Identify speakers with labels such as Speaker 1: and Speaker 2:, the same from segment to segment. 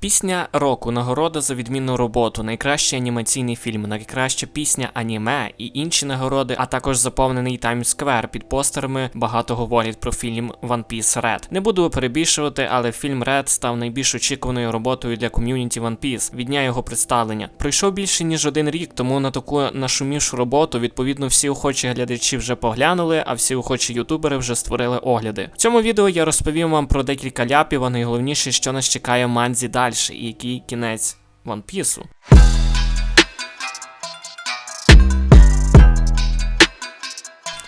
Speaker 1: Пісня року нагорода за відмінну роботу, найкращий анімаційний фільм, найкраща пісня аніме і інші нагороди, а також заповнений Таймс-сквер під постерами багато говорять про фільм One Piece Red. Не буду перебільшувати, але фільм Red став найбільш очікуваною роботою для ком'юніті One Piece від дня його представлення. Пройшов більше ніж один рік, тому на таку нашумівшу роботу відповідно всі охочі глядачі вже поглянули, а всі охочі ютубери вже створили огляди. В цьому відео я розповім вам про декілька ляпів, а найголовніше, що нас чекає манзі далі, і який кінець One Piece.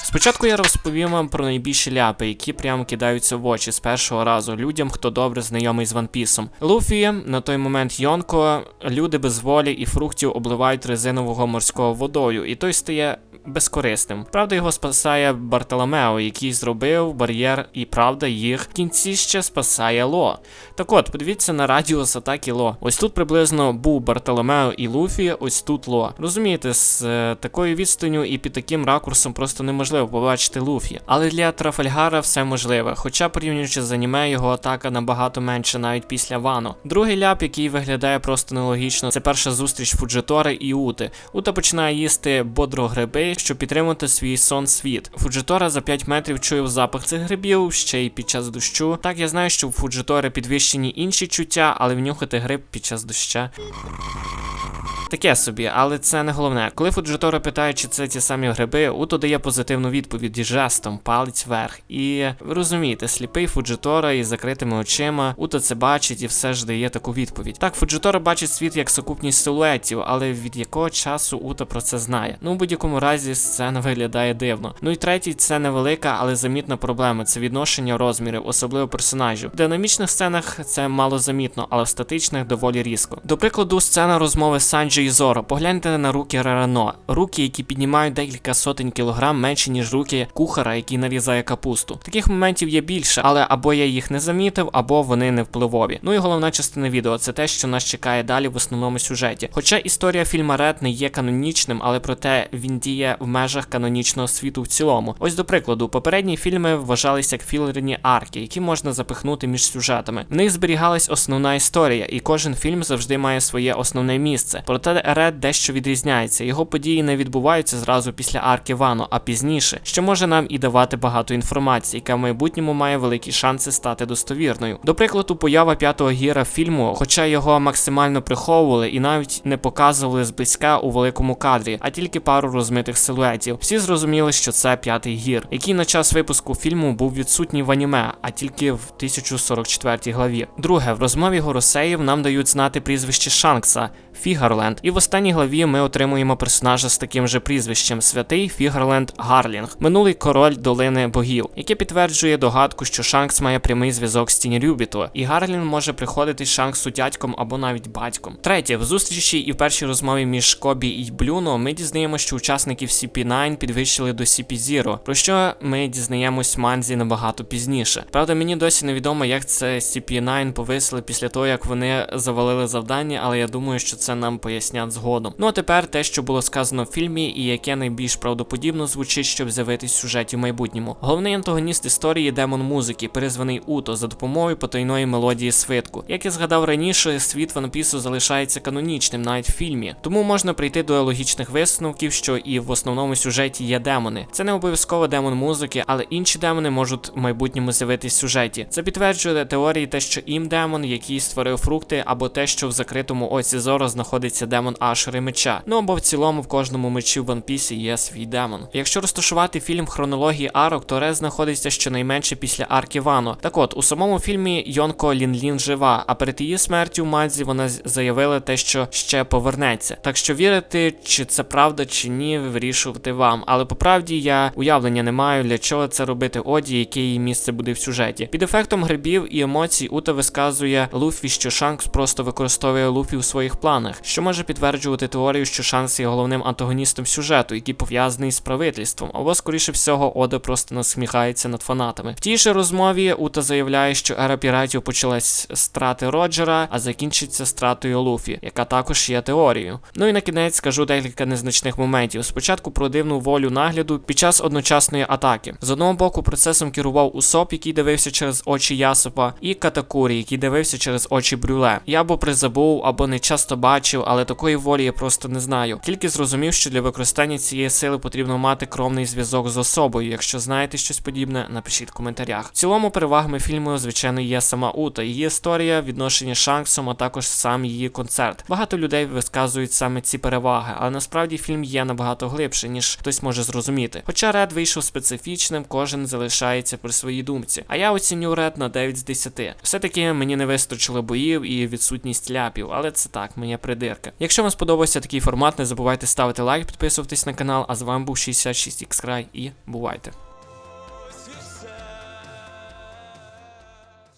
Speaker 1: Спочатку я розповім вам про найбільші ляпи, які прямо кидаються в очі з першого разу людям, хто добре знайомий з ванпісом. Луфі, на той момент Йонко, люди без волі і фруктів обливають резинового морського водою, і той стає безкорисним. Правда, його спасає Бартоломео, який зробив бар'єр, і правда, їх в кінці ще спасає Ло. Так от, подивіться на радіус атаки Ло. Ось тут приблизно був Бартоломео і Луфі, ось тут Ло. Розумієте, з е, такою відстанню і під таким ракурсом просто неможливо побачити Луфі. Але для Трафальгара все можливе, хоча порівнюючи з аніме, його атака набагато менше навіть після Вано. Другий ляп, який виглядає просто нелогічно, це перша зустріч Фуджитори і Ути. Ута починає їсти бодро гриби, щоб підтримати свій сон світ. Фуджитора за 5 метрів чує запах цих грибів, ще й під час дощу. Так я знаю, що у Фуджитори підвищені інші чуття, але внюхати гриб під час доща. Таке собі, але це не головне. Коли Фуджитора питає, чи це ті самі гриби, Уто дає позитивну відповідь жестом, палець вверх. І ви розумієте, сліпий Фуджитора із закритими очима, Уто це бачить і все ж дає таку відповідь. Так, Фуджитора бачить світ як сукупність силуетів, але від якого часу Уто про це знає. Ну, у будь-якому разі, сцена виглядає дивно. Ну і третій, це невелика, але замітна проблема це відношення розмірів, особливо персонажів. В динамічних сценах це мало замітно, але в статичних доволі різко. До прикладу, сцена розмови Санджі і Зоро. Погляньте на руки Рарано. Руки, які піднімають декілька сотень кілограм менше, ніж руки кухара, який нарізає капусту. Таких моментів є більше, але або я їх не замітив, або вони не впливові. Ну і головна частина відео це те, що нас чекає далі в основному сюжеті. Хоча історія фільма Ред не є канонічним, але проте він діє в межах канонічного світу в цілому. Ось до прикладу, попередні фільми вважалися як філерні арки, які можна запихнути між сюжетами. В них зберігалась основна історія, і кожен фільм завжди має своє основне місце. Проте Ред дещо відрізняється. Його події не відбуваються зразу після арки Вано, а пізніше, що може нам і давати багато інформації, яка в майбутньому має великі шанси стати достовірною. До прикладу, поява п'ятого гіра фільму, хоча його максимально приховували і навіть не показували зблизька у великому кадрі, а тільки пару розмитих силуетів. Всі зрозуміли, що це п'ятий гір, який на час випуску фільму був відсутній в аніме, а тільки в 1044 главі. Друге, в розмові Горосеїв нам дають знати прізвище Шанкса. Фігарленд, і в останній главі ми отримуємо персонажа з таким же прізвищем. Святий Фігарленд Гарлінг, минулий король долини богів, яке підтверджує догадку, що Шанкс має прямий зв'язок з Тінірюбіто, і Гарлінг може приходити Шанксу дядьком або навіть батьком. Третє, в зустрічі і в першій розмові між Кобі і Блюно ми дізнаємося, що учасників CP9 підвищили до CP0, про що ми дізнаємось манзі набагато пізніше. Правда, мені досі невідомо, як це CP9 повисили після того, як вони завалили завдання, але я думаю, що це нам пояснять згодом. Ну а тепер те, що було сказано в фільмі, і яке найбільш правдоподібно звучить, щоб з'явитись в сюжеті в майбутньому. Головний антагоніст історії демон музики, перезваний Уто за допомогою потайної мелодії свитку. Як я згадав раніше, світ Ванпісу залишається канонічним навіть в фільмі, тому можна прийти до логічних висновків, що і в основному сюжеті є демони. Це не обов'язково демон музики, але інші демони можуть в майбутньому з'явитись в сюжеті. Це підтверджує теорії, те, що ім демон, який створив фрукти, або те, що в закритому оці зоро знаходиться демон Ашери меча. Ну або в цілому в кожному мечі в One Piece є свій демон. Якщо розташувати фільм хронології арок, то Рез знаходиться щонайменше після арки Вано. Так от, у самому фільмі Йонко Лінлін жива, а перед її смертю Мадзі вона заявила те, що ще повернеться. Так що вірити, чи це правда, чи ні, вирішувати вам. Але по правді я уявлення не маю, для чого це робити Оді, яке її місце буде в сюжеті. Під ефектом грибів і емоцій Ута висказує Луфі, що Шанкс просто використовує Луфі у своїх планах. Вчених, що може підтверджувати теорію, що Шанкс є головним антагоністом сюжету, який пов'язаний з правительством, або скоріше всього, Ода просто насміхається над фанатами. В тій же розмові Ута заявляє, що ера піратів почалась страти Роджера, а закінчиться стратою Луфі, яка також є теорією. Ну і на кінець скажу декілька незначних моментів. Спочатку про дивну волю нагляду під час одночасної атаки. З одного боку, процесом керував Усоп, який дивився через очі Ясопа, і Катакурі, який дивився через очі Брюле. Я або призабув, або не часто бачив, але такої волі я просто не знаю. Тільки зрозумів, що для використання цієї сили потрібно мати кровний зв'язок з особою. Якщо знаєте щось подібне, напишіть в коментарях. В цілому перевагами фільму, звичайно, є сама Ута, її історія, відношення Шанксом, а також сам її концерт. Багато людей висказують саме ці переваги, але насправді фільм є набагато глибше, ніж хтось може зрозуміти. Хоча Ред вийшов специфічним, кожен залишається при своїй думці. А я оціню Ред на 9 з 10. Все-таки мені не вистачило боїв і відсутність ляпів, але це так, моя придирка. Якщо вам сподобався такий формат, не забувайте ставити лайк, підписуватись на канал. А з вами був 66xCry і бувайте.